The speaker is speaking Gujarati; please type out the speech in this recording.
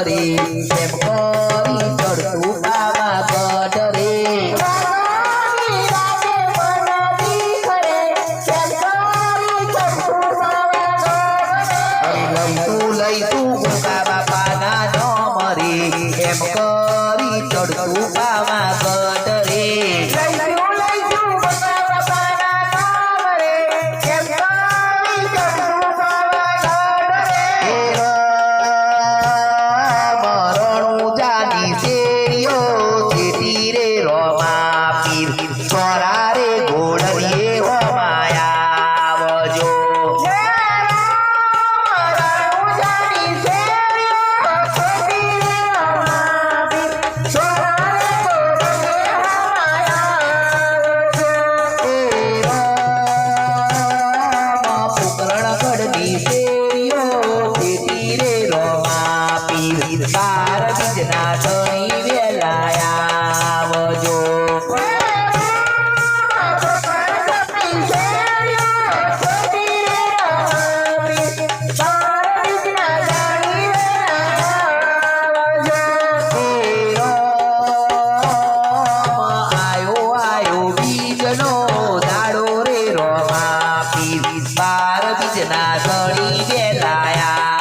કરે કેમ કરી ચડતું પાવાગઢ રે લઈ તું ગોગા બાપાના નામ રે એમ કરી ચડતું રે છોરા રે ઘોડરીએ હોમાયા આવજો. પોકરણગઢની શેરીઓ જેટી રે રોમા પીર બીજના ધણી 你别打呀